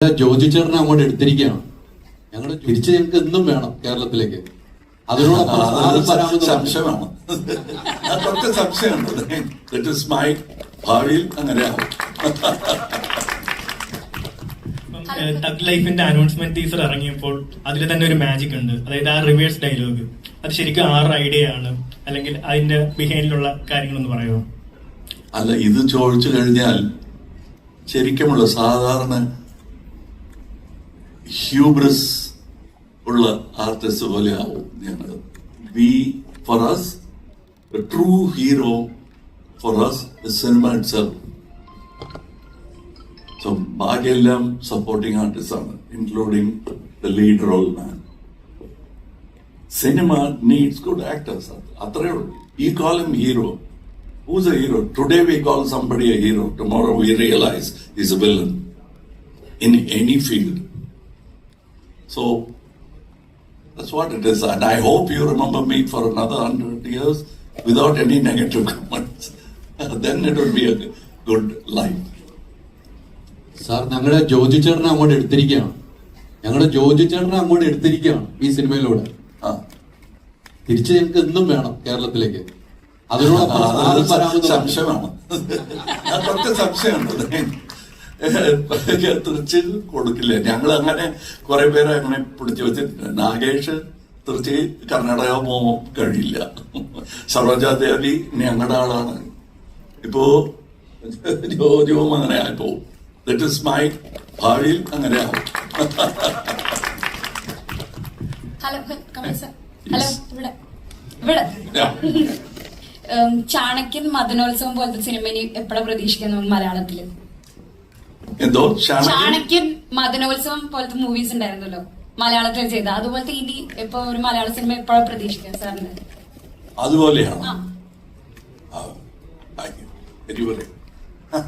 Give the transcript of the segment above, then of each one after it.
ജോജി ചേട്ടനെ അങ്ങോട്ട് എടുത്തിരിക്കുകയാണ് ഞങ്ങൾ തിരിച്ച് ഞങ്ങൾക്ക് എന്നും വേണം കേരളത്തിലേക്ക് അതിനോട്. സംശയമാണ് അത് കുറച്ച് സംശയമുണ്ട് ദറ്റ് ഇസ് മൈ ഭാവിയിൽ അങ്ങനെയാവും ടഗ് ലൈഫിന്റെ അനൗൺസ്മെന്റ് ടീസർ ഇറങ്ങിയപ്പോൾ അതിൽ തന്നെ ഒരു മാജിക് ഉണ്ട് അതായത് ആ റിവേഴ്സ് ഡയലോഗ് അത് ശരിക്കും ആറ് ഐഡിയ ആണ് അല്ലെങ്കിൽ അതിന്റെ ബിഹൈൻഡിലുള്ള കാര്യങ്ങളൊന്ന് പറയുമോ അല്ല ഇത് ചോദിച്ചു കഴിഞ്ഞാൽ ശരിക്കുമുള്ള സാധാരണ ഹ്യൂബ്രസ് ഉള്ള ആർട്ടിസ്റ്റ് പോലെ ആവും ഞങ്ങൾ we for us true hero for us cinema itself so ബാക്കിയെല്ലാം സപ്പോർട്ടിംഗ് ആർട്ടിസ്റ്റ് ആണ് including the lead role man cinema needs good actors അത്രേ ഉള്ളൂ we call him hero who's a hero today we call somebody a hero tomorrow we realise is a villain in any field So That's what it is. And I hope you remember me for another hundred years without any negative comments. then it would be a good life. Sir ഞങ്ങളുടെ ജോജി ചേട്ടനെ അങ്ങോട്ട് എടുത്തിരിക്കുകയാണ് ഞങ്ങളുടെ ജോജി ചേട്ടനെ അങ്ങോട്ട് എടുത്തിരിക്കുകയാണ് ഈ സിനിമയിലൂടെ. തിരിച്ച് ഞങ്ങൾക്ക് എന്നും വേണം കേരളത്തിലേക്ക് അതിനോടൊപ്പം ആരും അത് വരാമെന്ന് പറഞ്ഞു. സംശയമാണ് സംശയമുണ്ട് തൃച്ചി കൊടുക്കില്ല. ഞങ്ങൾ അങ്ങനെ കുറെ പേരെ അങ്ങനെ പിടിച്ചു വെച്ചിട്ടുണ്ട് നാഗേഷ് തൃച്ചി കർണാടക പോകാൻ കഴിയില്ല. സർവജാദേവി ഞങ്ങളുടെ ആളാണ്. ഇപ്പോ ജോജവും അങ്ങനെ ആയിപ്പോ ദറ്റ് ഇസ് മൈ ഭാവിയിൽ അങ്ങനെ ആവും ചാണക്യൻ മദനോത്സവം പോലത്തെ സിനിമ ഇനി എപ്പോഴാണ് പ്രതീക്ഷിക്കുന്നത് മലയാളത്തിൽ? എന്തോ? ചാണക്യൻ മദനോത്സവം പോലത്തെ മൂവീസ് ഉണ്ടായിരുന്നല്ലോ. മലയാളത്തിൽ ചെയ്ത. അതുപോലത്തെ ഇനി ഇപ്പൊ ഒരു മലയാള സിനിമ എപ്പോഴും പ്രതീക്ഷിക്കാം സാറിന്? അതുപോലെയാണ്.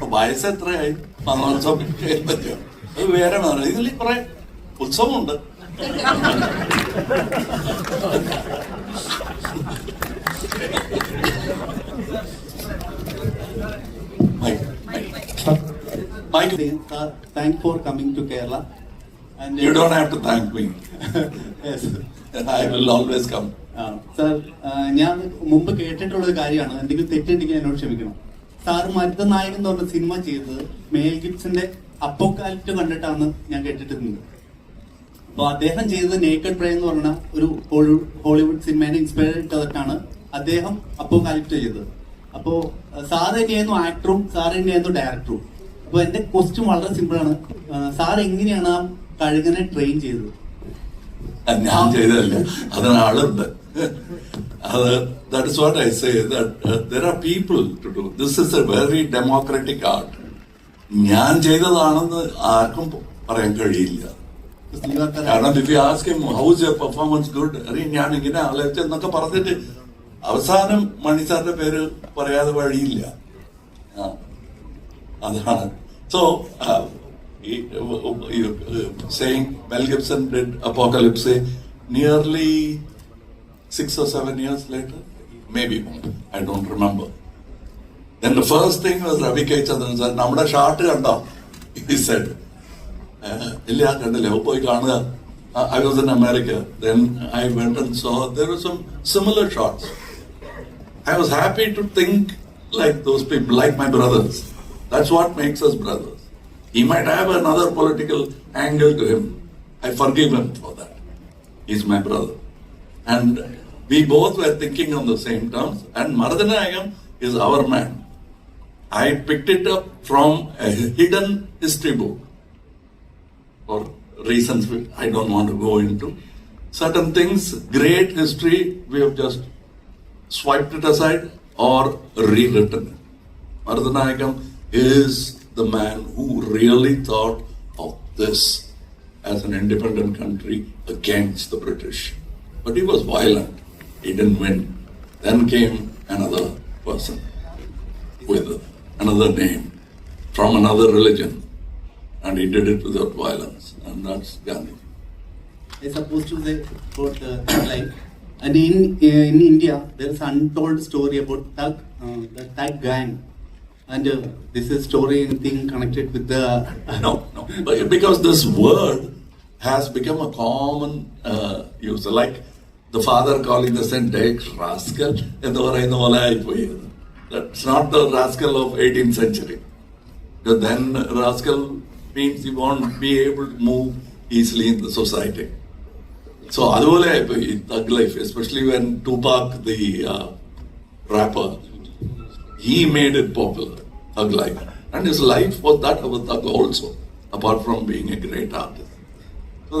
വയസ്സ് എത്രയായി? മനോത്സവം പറ്റിയോ? അത് വേറെ ഇതിൽ കുറെ ഉത്സവമുണ്ട്. Mike. Sir, thank for coming to Kerala. And You don't have to thank me. yes. I will always come. Sir ഞാൻ മുമ്പ് കേട്ടിട്ടുള്ള ഒരു കാര്യമാണ് എന്തെങ്കിലും തെറ്റുണ്ടെങ്കിൽ എന്നോട് ക്ഷമിക്കണം സാർ മരുത നായകൻ എന്ന് പറഞ്ഞ സിനിമ ചെയ്തത് മേൽ ഗിബ്സിന്റെ അപ്പോക്കാലിപ്റ്റ് കണ്ടിട്ടാണ് ഞാൻ കേട്ടിട്ടിരുന്നത് അപ്പൊ അദ്ദേഹം ചെയ്തത് നേക്കഡ് പ്രേ എന്ന് പറഞ്ഞ ഒരു ഹോളിവുഡ് സിനിമേനെ ഇൻസ്പയർ ചെയ്തിട്ടാണ് അദ്ദേഹം അപ്പോക്കാലിപ്റ്റ് ചെയ്തത് അപ്പോ സാർ തന്നെയായിരുന്നു ആക്ടറും സാർ തന്നെയായിരുന്നു ഡയറക്ടറും അപ്പൊ എന്റെ ക്വസ്റ്റ്യൻ വളരെ സിമ്പിൾ ആണ്. സാർ എങ്ങനെയാണ് ആ കഴുകനെ ട്രെയിൻ ചെയ്തത്? ഞാൻ ചെയ്തതല്ല. അതിന് ആളുണ്ട്. അത് that is what I say there are people to do this is a very democratic art ഞാൻ ചെയ്തതാണെന്ന് ആർക്കും പറയാൻ കഴിയില്ല. കാരണം if you ask how's your performance good അറിയ ഞാൻ ഇങ്ങനെ ആലോചിച്ച് എന്നൊക്കെ പറഞ്ഞിട്ട് അവസാനം മണി സാറിന്റെ പേര് പറയാതെ വഴിയില്ല. ആ. അതാണ് so saying Mel Gibson did Apocalypse nearly six or seven years later, maybe more, I don't remember. Then the first thing was Ravi K. Chandran said, നമ്മുടെ ഷാർട്ട് കണ്ടോ he said, "Eh, ഇല്ല കണ്ടില്ല "ഓ, പോയി കാണുക I was in America. Then I went and saw there were some similar shots. I was happy to think like those people, like my brothers. That's what makes us brothers. He might have another political angle to him. I forgive him for that. He's my brother. And we both were thinking on the same terms. And Maradanayam is our man. I picked it up from a hidden history book for reasons I don't want to go into. Certain things, great history, we have just swiped it aside or rewritten it. Maradanayakam is the man who really thought of this as an independent country against the British. But he was violent. He didn't win. Then came another person with another name from another religion. And he did it without violence. And that's Gandhi. I supposed to say about the like, and in in India there is untold story about Thug, uh, the Thug gang, and uh, this is story anything connected with the No, no. No, but because this word has become a common uh, use, like the father calling the son Dick rascal എന്ന് പറയുന്ന പോലെ ആയിപ്പോയി That's not the rascal of 18th century. Because then rascal means you won't be able to move easily in the society. So അതുപോലെ ആയിപ്പോയി ഈ thug life, especially when Tupac, the uh, rapper, he made it popular, life. And his life was that of a thug also, apart from being a great artist.